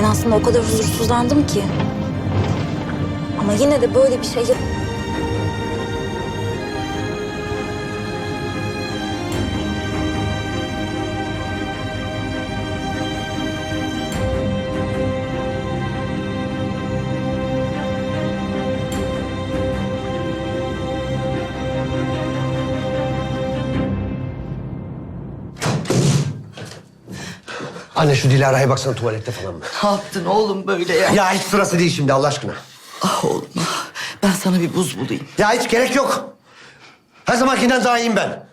Ben aslında o kadar huzursuzlandım ki. Ama yine de böyle bir şey Anne şu Dilara'ya baksana tuvalette falan mı? Ne yaptın oğlum böyle ya? Ya hiç sırası değil şimdi Allah aşkına. Ah oğlum ah. Ben sana bir buz bulayım. Ya hiç gerek yok. Her zamankinden daha iyiyim ben.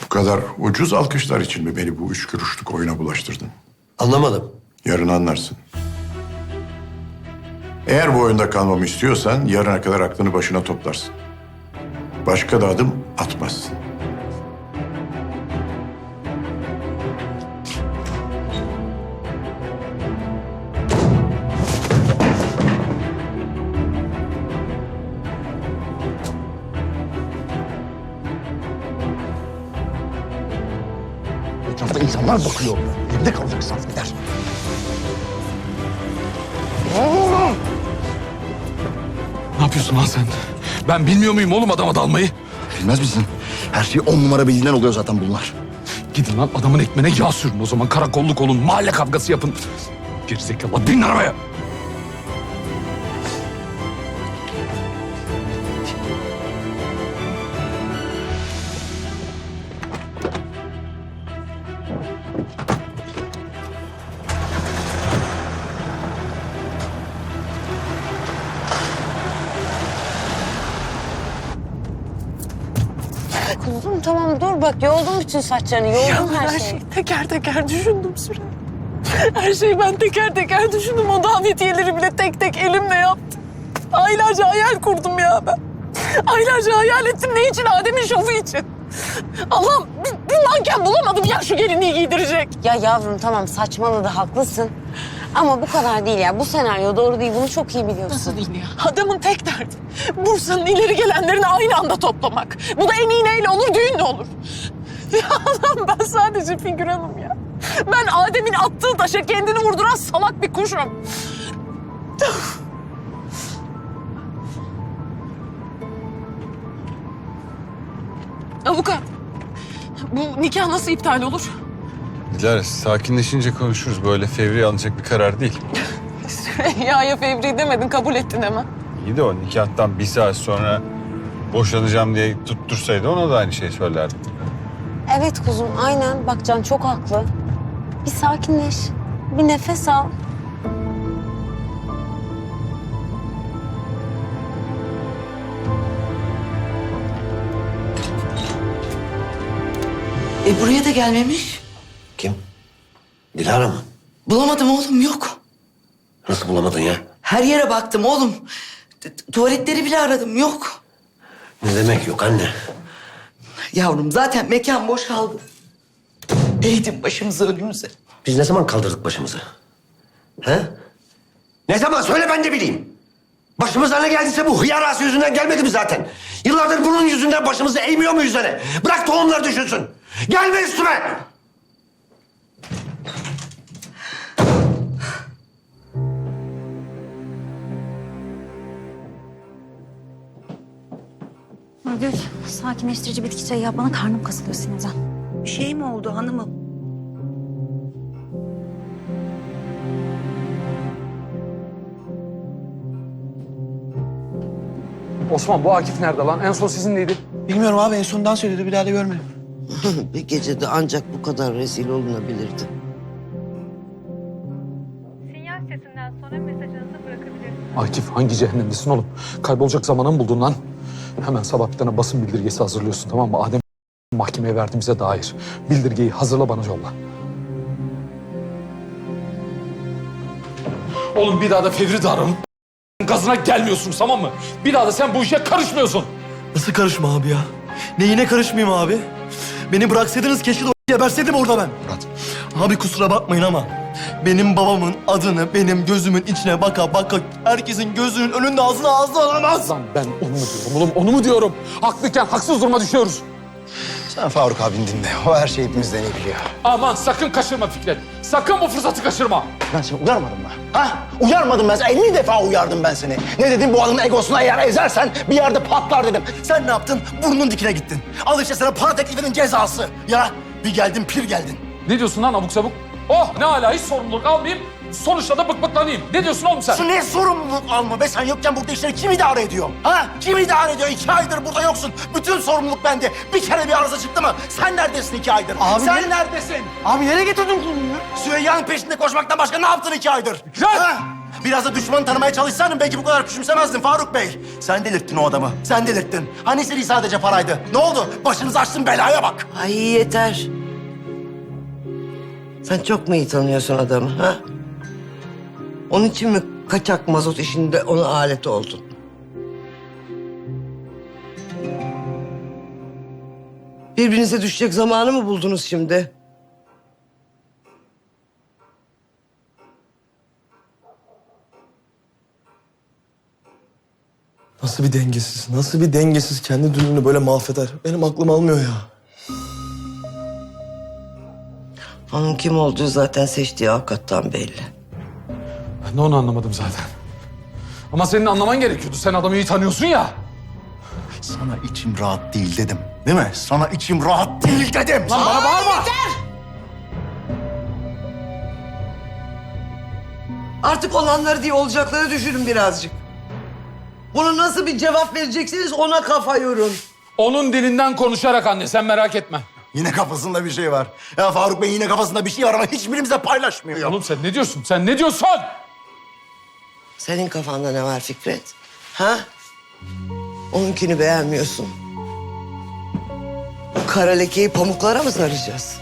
Bu kadar ucuz alkışlar için mi beni bu üç kuruşluk oyuna bulaştırdın? Anlamadım. Yarın anlarsın. Eğer bu oyunda kalmamı istiyorsan yarına kadar aklını başına toplarsın. Başka da adım atmazsın. İnsanlar bakıyor. Elimde kalacak saftiler. Ne yapıyorsun lan sen? Ben bilmiyor muyum oğlum adama dalmayı? Bilmez misin? Her şey on numara bilinen oluyor zaten bunlar. Gidin lan adamın ekmeğine yağ sürün o zaman. Karakolluk olun, mahalle kavgası yapın. Gerizekalı bin arabaya. Kuzum tamam dur bak yoldum bütün saçlarını yoldum her Her şeyi. teker teker düşündüm Süre. Her şeyi ben teker teker düşündüm. O davetiyeleri bile tek tek elimle yaptım. Aylarca hayal kurdum ya ben. Aylarca hayal ettim. Ne için? Adem'in şovu için. Allah'ım bir, bir manken bulamadım ya şu gelinliği giydirecek. Ya yavrum tamam saçmaladı haklısın. Ama bu kadar değil ya. Bu senaryo doğru değil. Bunu çok iyi biliyorsun. Nasıl değil ya? Adamın tek derdi Bursa'nın ileri gelenlerini aynı anda toplamak. Bu da en iyi neyle olur, düğünle olur. Ya ben sadece figüranım ya. Ben Adem'in attığı taşa kendini vurduran salak bir kuşum. Avukat, bu nikah nasıl iptal olur? Dilara sakinleşince konuşuruz. Böyle fevri alınacak bir karar değil. Süreyya'ya fevri demedin, kabul ettin hemen. İyi de o nikahtan bir saat sonra boşanacağım diye tuttursaydı ona da aynı şeyi söylerdim. Evet kuzum aynen. Bak Can çok haklı. Bir sakinleş. Bir nefes al. E buraya da gelmemiş. Kim? Dilara mı? Bulamadım oğlum yok. Nasıl bulamadın ya? Her yere baktım oğlum. T- Tuvaletleri bile aradım yok. Ne demek yok anne? Yavrum zaten mekan boş kaldı. Eğdim başımızı önümüze. Biz ne zaman kaldırdık başımızı? He? Ne zaman? Söyle ben de bileyim. Başımıza ne geldiyse bu hıyar ağası yüzünden gelmedi mi zaten? Yıllardır bunun yüzünden başımızı eğmiyor mu yüzüne? Bırak tohumları düşünsün. Gelme üstüme. Nurgül, sakinleştirici bitki çayı yap. Bana karnım kasılıyor sinirden. Bir şey mi oldu hanımım? Osman bu Akif nerede lan? En son sizinleydi. Bilmiyorum abi en son dans ediyordu bir daha da görmedim. bir gecede ancak bu kadar rezil olunabilirdi. Sinyal sesinden sonra mesajınızı bırakabilirsiniz. Akif hangi cehennemdesin oğlum? Kaybolacak zamanı mı buldun lan? Hemen sabah bir tane basın bildirgesi hazırlıyorsun tamam mı? Adem mahkemeye verdiğimize dair. Bildirgeyi hazırla bana yolla. Oğlum bir daha da Fevri Darım gazına gelmiyorsun tamam mı? Bir daha da sen bu işe karışmıyorsun. Nasıl karışma abi ya? Neyine karışmayayım abi? Beni bıraksaydınız keşke de geberseydim orada ben. Murat. Abi kusura bakmayın ama benim babamın adını benim gözümün içine baka baka herkesin gözünün önünde ağzına ağzına alamaz. Lan ben onu mu diyorum oğlum onu mu diyorum? Haklıyken haksız duruma düşüyoruz. Sen Faruk abini dinle. O her şeyi hepimizden iyi biliyor. Aman sakın kaçırma Fikret. Sakın bu fırsatı kaçırma. Ben seni uyarmadım mı? Ha? Uyarmadım ben seni. 50 defa uyardım ben seni. Ne dedim bu adamın egosuna eğer ezersen bir yerde patlar dedim. Sen ne yaptın? Burnunun dikine gittin. Al işte sana para teklifinin cezası. Ya bir geldin pir geldin. Ne diyorsun lan abuk sabuk? Oh ne hala hiç sorumluluk almayayım. Sonuçta da bık bıklanayım. Ne diyorsun oğlum sen? Şu ne sorumluluk alma be sen yokken burada işleri kim idare ediyor? Ha? Kim idare ediyor? İki aydır burada yoksun. Bütün sorumluluk bende. Bir kere bir arıza çıktı mı? Sen neredesin iki aydır? Abi sen ne- neredesin? Abi nereye getirdin konuyu? Süheyya'nın peşinde koşmaktan başka ne yaptın iki aydır? Lan! Ha? Biraz da düşmanı tanımaya çalışsaydın belki bu kadar küçümsemezdin Faruk Bey. Sen delirttin o adamı. Sen delirttin. Hani istediği sadece paraydı. Ne oldu? Başınızı açtın belaya bak. Ay yeter. Sen çok mu iyi tanıyorsun adamı ha? Onun için mi kaçak mazot işinde ona alet oldun? Birbirinize düşecek zamanı mı buldunuz şimdi? Nasıl bir dengesiz, nasıl bir dengesiz kendi dününü böyle mahveder. Benim aklım almıyor ya. Onun kim olduğu zaten seçtiği avukattan belli. Ben de onu anlamadım zaten. Ama senin anlaman gerekiyordu. Sen adamı iyi tanıyorsun ya. Sana içim rahat değil dedim. Değil mi? Sana içim rahat değil dedim. Lan bana bağırma. Artık olanları değil olacakları düşünün birazcık. Bunu nasıl bir cevap vereceksiniz ona kafa yorun. Onun dilinden konuşarak anne sen merak etme. Yine kafasında bir şey var. Ya Faruk Bey yine kafasında bir şey var ama hiçbirimize paylaşmıyor. Oğlum sen ne diyorsun? Sen ne diyorsun? Senin kafanda ne var Fikret? Ha? Onunkini beğenmiyorsun. Bu kara lekeyi pamuklara mı saracağız?